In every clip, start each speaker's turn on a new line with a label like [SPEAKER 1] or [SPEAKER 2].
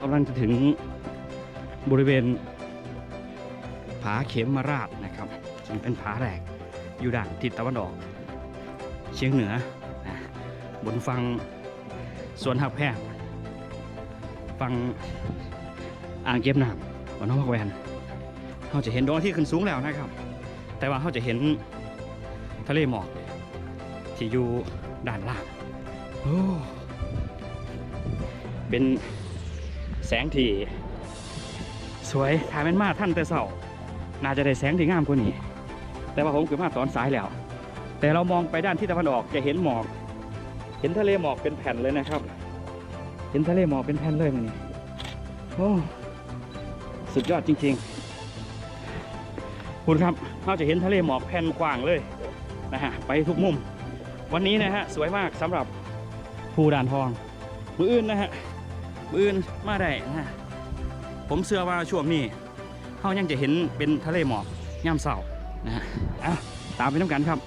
[SPEAKER 1] กำลังจะถึงบริเวณผาเขมมาราชนะครับซึ่งเป็นผาแรกอยู่ด้านทิศตะวันออกเฉียงเหนือ บนฝั่งสวนหักแพงฝั่งอ่างเก็บน้ำวันน้องพักแวนเราจะเห็นดวงอาที่ขึ้นสูงแล้วนะครับ แต่ว่าเราจะเห็นทะเลหมอกที่อยู่ด้านล่างโอ้เป็น แสงที่สวยถ่ายมันมาท่านแต่เสาน่าจะได้แสงที่งามกว่านี้ แต่ว่าผมคือมาตอนสายแล้ว แต่เรามองไปด้านที่ตะวันออกจะเห็นหมอก เห็นทะเลหมอกเป็นแผ่นเลยนะครับ เห็นทะเลหมอกเป็นแผ่นเลยมันนี่โอ้สุดยอดจริงๆ คุณครับเราจะเห็นทะเลหมอกแผ่นกว้างเลยนะฮะไปทุกมุม วันนี้นะฮะสวยมากสำหรับภูด่านทอง มืออื่นนะฮะ อื่นมาได้นะฮะผมเชื่อว่าช่วงนี้เขายังจะเห็นเป็นทะเลหมอกย่ำเสานะฮะอะตามไปน้ำกันครับ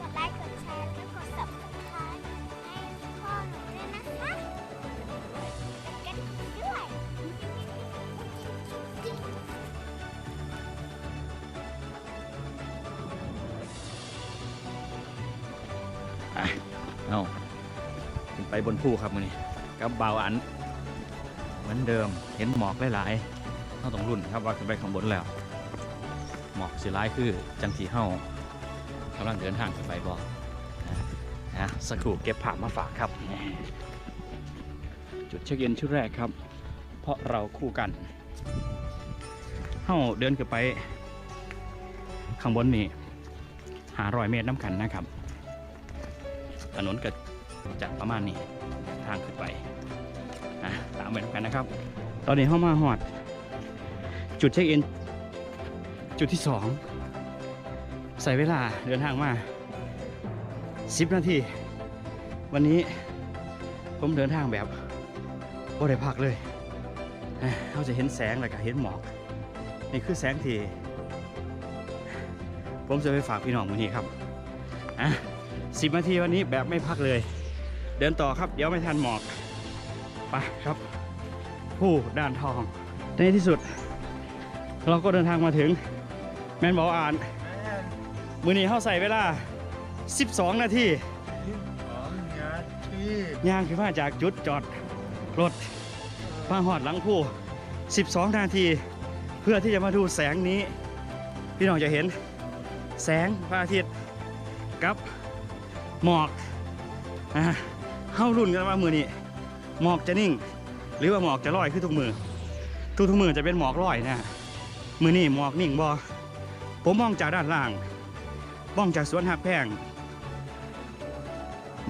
[SPEAKER 2] กดไลค์กดแชร์และกด subscribe ให้พ่อหนูด้วยนะคะกันด้วย
[SPEAKER 1] เอาขึ้นไปบนภูครับมือนี้ กับเบาวอัน เหมือนเดิมเห็นหมอกหลายๆเราต้องรุ่นครับว่าขึ้นไปข้างบนแล้ว หมอกสีร้ายคือจังสีเฮากำลังเดินทางขึ้นไปบอกนะนะสักครู่เก็บภามาฝากครับ จุดเช็คอินชุดแรกครับ เพราะเราคู่กันเฮาเดินขึ้นไป ข้างบนนี่หารอยเมตรน้ำกันนะครับ ถนนก็จะประมาณนี้ทางขึ้นไป อะตามไปด้วยกันนะครับ ตอนนี้เข้ามาหอด จุดเช็คอินจุดที่สองใส่เวลาเดินทางมา 10 นาที วันนี้ผมเดินทางแบบโอ้ได้พักเลยเราจะเห็นแสงแล้วก็เห็นหมอก นี่คือแสงที่ ผมจะไปฝากพี่น้องวันนี้ครับอะสิบนาทีวันนี้แบบไม่พักเลย เดินต่อครับ เดี๋ยวไม่ทันหมอก ไปครับ ผู้ด่านทอง ในที่สุด เราก็เดินทางมาถึงแมนบอกอ่าน มือนี้เข้าใส่เวลา 12 นาที
[SPEAKER 3] ของงานที่
[SPEAKER 1] ย่างขึ้นมาจากจุดจอดรถมาหอดหลังผู้ 12 นาที เพื่อที่จะมาดูแสงนี้ พี่น้องจะเห็น แสงพระอาทิตย์กับหมอกอ่าเข้ารุ่นกันว่ามือนี้หมอกจะนิ่ง หรือว่าหมอกจะลอยขึ้นทุกมือ ทุกทุกมือจะเป็นหมอกลอยนะมือนี้หมอกนิ่งบอผมมองจากด้านล่างมองจากสวนหักแพง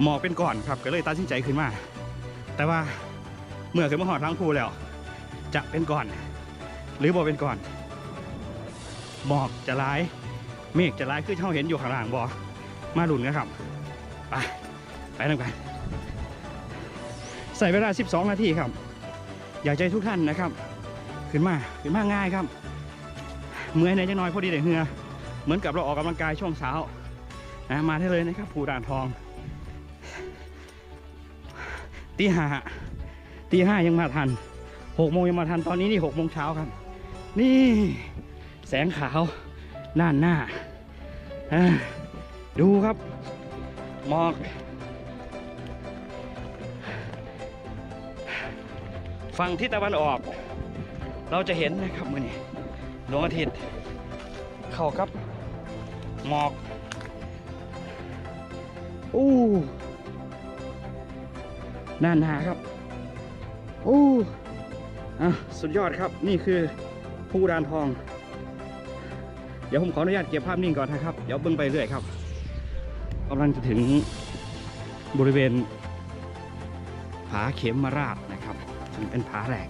[SPEAKER 1] หมอกเป็นก่อนครับก็เลยตัดสินใจขึ้นมา แต่ว่าเมื่อขึ้นมาหอดทางภูแล้ว จะเป็นก่อน หรือบ่เป็นก่อนหมอกจะร้าย เมฆจะร้ายคือเท่าเห็นอยู่ข้างล่างบอมาลุนกันครับไปไปทำกันใส่เวลา 12 นาทีครับ อยากใจทุกท่านนะครับ ขึ้นมาขึ้นมาง่ายครับ เมื่อยในจังน้อยพอดีเด็กเหือเหมือนกับเราออกกำลังกายช่วงเช้านะมาได้เลยนะครับภูด่านทองตีห้าตีห้ายังมาทันหกโมงยังมาทันตอนนี้นี่หกโมงเช้าครับ นี่แสงขาวด้านหน้าอ่าดูครับหมอก ฝั่งทิศตะวันออก เราจะเห็นนะครับมือนี้ดวงอาทิตย์เข้ากับหมอกอู้ด้านหนาครับโอ้อะสุดยอดครับนี่คือภูดานทอง เดี๋ยวผมขออนุญาตเก็บภาพนิ่งก่อนนะครับ เดี๋ยวเบิ้งไปเรื่อยครับกำลังจะถึงบริเวณผาเขมมาราชนะครับ ซึ่งเป็นผาแรก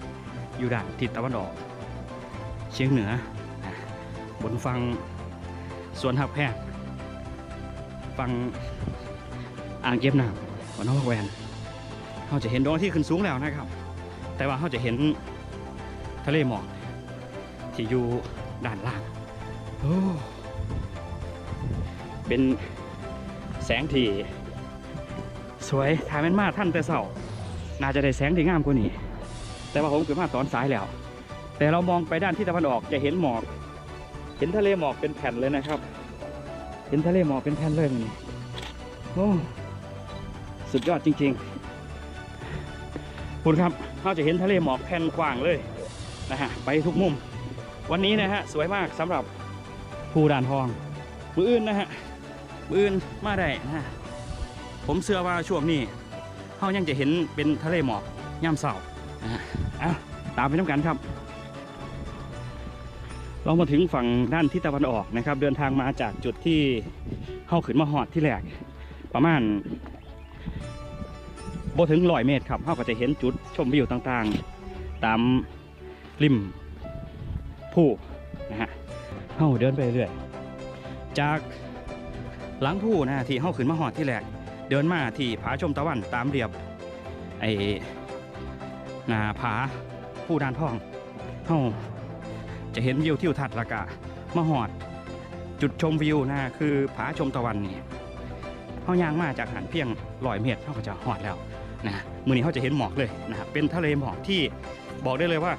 [SPEAKER 1] อยู่ด้านทิศตะวันออกเฉียงเหนือ บนฝั่งสวนหักแพงฝั่งอ่างเก็บน้ำวันน้องพักแวนเราจะเห็นดวงที่ขึ้นสูงแล้วนะครับ แต่ว่าเราจะเห็นทะเลหมอกที่อยู่ด้านล่างเป็นแสงที่สวยถ่ายแมันมาท่านแต่เสาน่าจะได้แสงที่งามกว่านี้ แต่ว่าผมขึ้นมาตอนสายแล้ว แต่เรามองไปด้านที่ตะวันออกจะเห็นหมอก เห็นทะเลหมอกเป็นแผ่นเลยนะครับ เห็นทะเลหมอกเป็นแผ่นเลยนี่โอ้สุดยอดจริงๆคุณครับเราจะเห็นทะเลหมอกแผ่นกว้างเลยนะฮะไปทุกมุม วันนี้นะฮะสวยมากสำหรับภูด่านทองมืออื่นนะฮะมืออื่นมาได้นะฮะผมเชื่อว่าช่วงนี้เขายังจะเห็นเป็นทะเลหมอกย่ำเสา นะฮะอะตามไปน้ำกันครับ เรามาถึงฝั่งด้านทิศตะวันออกนะครับ เดินทางมาจากจุดที่เข้าขึ้นมาหอดที่แรกประมาณโบถึงร้อยเมตรครับเขาก็จะเห็นจุดชมวิวต่างๆ ตามริมผู้นะฮะเข้าเดินไปเรื่อยจากหลังผู้นะที่เข้าขึ้นมาหอดที่แรกเดินมาที่ผาชมตะวันตามเรียบไอ หนาผาผู้ดานทองเข้าจะเห็นวิวทิวทัศน์ละกะมหอด จุดชมวิวนะคือผาชมตะวันนี่เขายางมาจากหันเพียงร้อยเมตรเขาก็จะหอดแล้วนะมือนี้เขาจะเห็นหมอกเลยนะครับเป็นทะเลหมอกที่บอกได้เลยว่า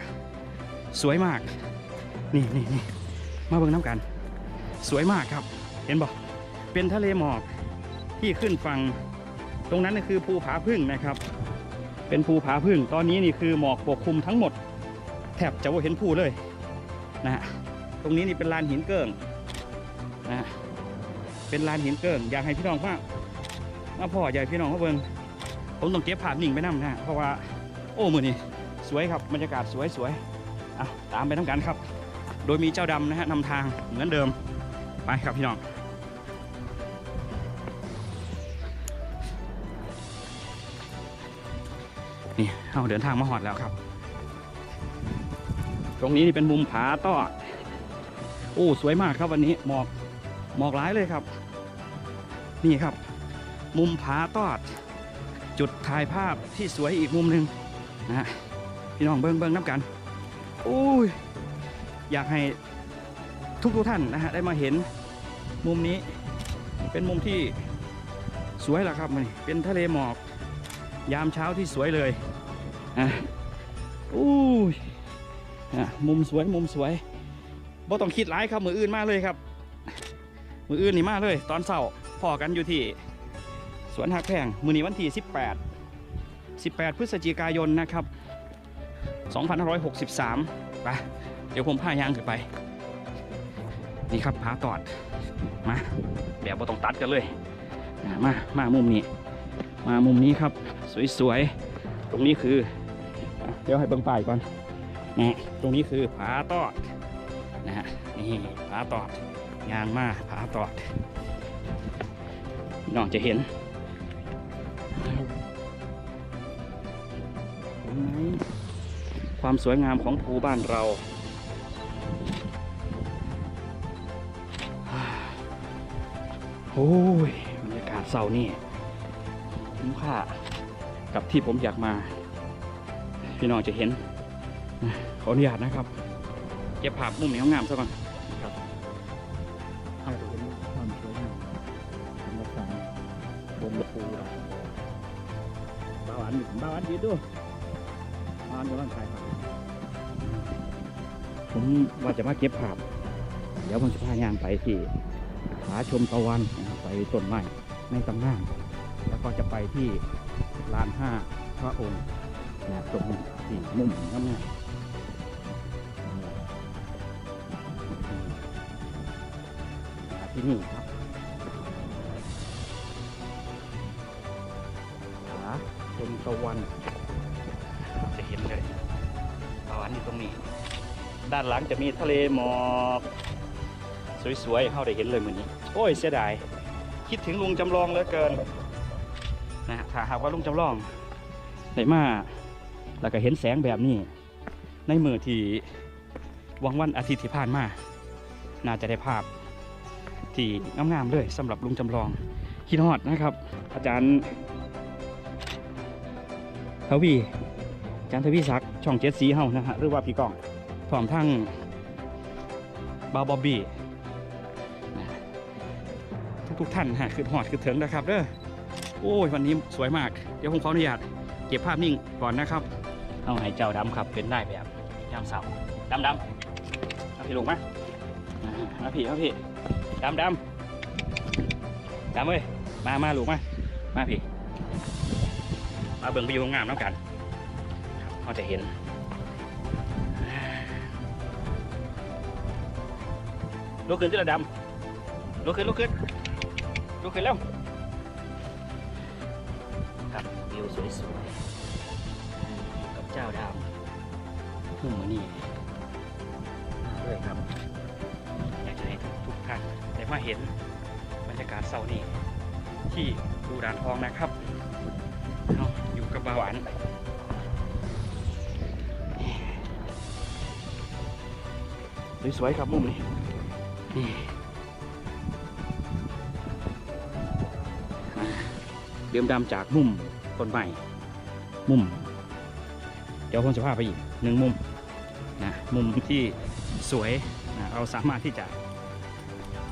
[SPEAKER 1] สวยมาก นี่นี่นี่มาเบิ่งน้ำกัน สวยมากครับ เห็นบอกเป็นทะเลหมอกที่ขึ้นฝั่งตรงนั้นน่ะคือภูผาพึ่งนะครับ เป็นภูผาพึ่งตอนนี้นี่คือหมอกปกคลุมทั้งหมด แทบจะว่าเห็นภูเลยนะฮะตรงนี้นี่เป็นลานหินเกิงนะฮะเป็นลานหินเกิงอยากให้พี่น้องว่ามาพ่ออยากให้พี่น้องเขาเบิงผมต้องเก็บภาพนิ่งไปนำนะฮะเพราะว่าโอ้มือนี่สวยครับบรรยากาศสวยสวยอะตามไปทั้งกันครับ โดยมีเจ้าดำนะฮะนำทางเหมือนเดิมไปครับพี่น้อง นี่เราเดินทางมาหอดแล้วครับ ตรงนี้นี่เป็นมุมผาต้อโอ้สวยมากครับวันนี้หมอกหมอกหลายเลยครับ นี่ครับ มุมผาต้อด จุดถ่ายภาพที่สวยอีกมุมหนึ่งนะฮะพี่น้องเบิ้งเบิ้งน้ำกันโอ้ยอยากให้ทุกทุกๆท่านนะฮะได้มาเห็นมุมนี้เป็นมุมที่สวยละครับมันเป็นทะเลหมอก ยามเช้าที่สวยเลยอะโอ้ยอะมุมสวยมุมสวยบ่ต้องคิดร้ายครับมืออื่นมาเลยครับ มืออื่นนี่มาเลย ตอนเสาร์พอกันอยู่ที่สวนหักแพงมือนี้วันที่ 18 18 พฤศจิกายนนะครับ 2563ไปเดี๋ยวผมพายางขึ้นไป นี่ครับผาตอดมาแบบบ่ต้องตัดกันเลยอะมามามุมนี้ มามุมนี้ครับ สวยๆ ตรงนี้คือ เดี๋ยวให้เบิ่งป้ายก่อนนะตรงนี้คือผาตอดนะฮะนี่ผาตอดยางมาผาตอดน้องจะเห็นเห็นไหมความสวยงามของภูบ้านเรา โอ้ยบรรยากาศเสาร์นี่ คุ้มค่ากับที่ผมอยากมา พี่น้องจะเห็น ขออนุญาตนะครับ เก็บภาพมุมนี้งามซะก่อนครับให้ดูเป็นความสวยงามของรถไฟบนภูบาหวานบาหวานยืดด้วยบาวานกำลังถ่ายภาพผมว่าจะมาเก็บภาพ เดี๋ยวผมจะพายางไปที่ผาชมตะวันนะครับไปต้นไม้ในตำนานแล้ว ก็จะไปที่ลานห้าพระองค์นะตรงที่มุมน้ำงามมาที่นี่ครับผาชมตะวัน จะเห็นเลยตะวันอยู่ตรงนี้ ด้านหลังจะมีทะเลหมอกสวยๆเข้าได้เห็นเลยเหมือนนี้ โอ้ยเสียดาย คิดถึงลุงจำลองเหลือเกิน นะฮะถ้าหากว่าลุงจำลองได้มาแล้วก็เห็นแสงแบบนี้ ในมือที่วังวันอาทิตย์ที่ผ่านมา น่าจะได้ภาพที่งามๆเลยสำหรับลุงจำลองคิดฮอดนะครับ อาจารย์ทวีอาจารย์ทวีศักดิ์ช่องเจ็ดสีเฮานะฮะหรือว่าพี่ก้องพร้อมทั้งบาวบอบบี้นะทุกๆท่านฮะคือฮอดคือถึงนะครับเด้อ โอ้ยวันนี้สวยมาก เดี๋ยวผมขออนุญาตเก็บภาพนิ่งก่อนนะครับ เอาให้เจ้าดำครับเป็นได้แบบยามเสาร์ดำดำเอาพี่ลงมาอ่ามาพี่มาพี่ดำดำดำเว้ยมามาลูกมามาพี่มาเบิ่งไปอยู่งามน้ำกันครับเขาจะเห็นลุกขึ้นที่ระดำลุกขึ้นลุกขึ้นลุกขึ้นแล้ว วิวสวยๆอยู่กับเจ้าดำหุ่มมานี่เลยครับ อยากจะให้ทุกท่านได้มาเห็นบรรยากาศเศร้านี่ที่ดูด่านทองนะครับเอาอยู่กับบาหวานสวยๆครับมุมนี้นี่อ่าเดือมดำจากมุม ต้นไม้มุม เดี๋ยวผมจะพาไปอีกหนึ่งมุมนะมุมที่สวยนะเราสามารถที่จะ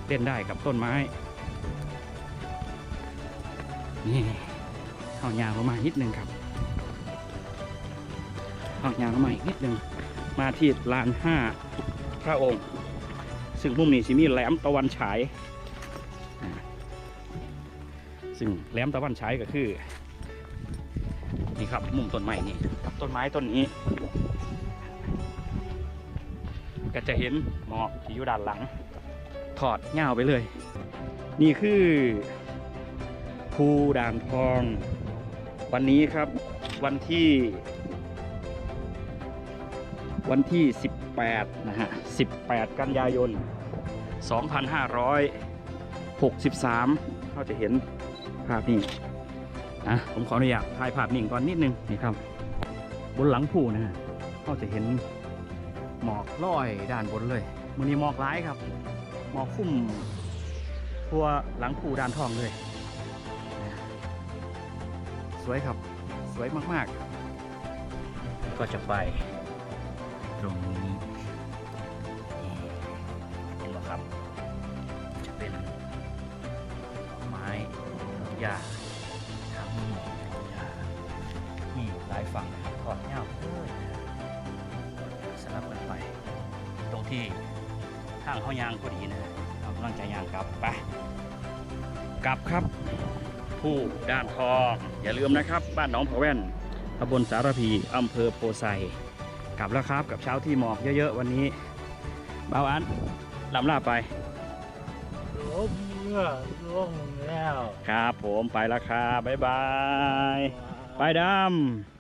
[SPEAKER 1] เล่นได้กับต้นไม้นี่เอายาวลงมานิดนึงครับเอายาวลงมาอีกนิดนึงมาที่ลานห้าพระองค์ ซึ่งมุมนี้สิมีแหลมตะวันฉายซึ่งแหลมตะวันฉายก็คือ นี่ครับ มุมต้นไม้นี่ต้นไม้ต้นนี้ ก็จะเห็นหมอกที่อยู่ด้านหลัง ถอดเงาไปเลย นี่คือภูด่านทอง วันนี้ครับวันที่ วันที่ 18 นะฮะ 18 กันยายน 2563เขาจะเห็นภาพนี้ นะผมขออนุญาตถ่ายภาพนิ่งก่อนนิดนึงนี่ครับ บนหลังผู้นะฮะเขาจะเห็นหมอกลอยด้านบนเลยมันนี้หมอกร้ายครับ หมอกคุ้มทั่วหลังผู้ด้านทองเลย สวยครับสวยมากๆ ก็จะไปตรงนี้ ยางพอดีนะเรากำลังจะยางกลับไปกลับครับ ผู้ด้านทองอย่าลืมนะครับ บ้านหนองผาแว่นตำบลสารพีอำเภอโพไซกลับแล้วครับกับเช้าที่หมอกเยอะๆวันนี้บ่าวอันลำลาไป
[SPEAKER 3] ลมเมื่อล่วงแล้ว
[SPEAKER 1] ครับผมไปแล้วครับบ๊ายบาย ไปดำ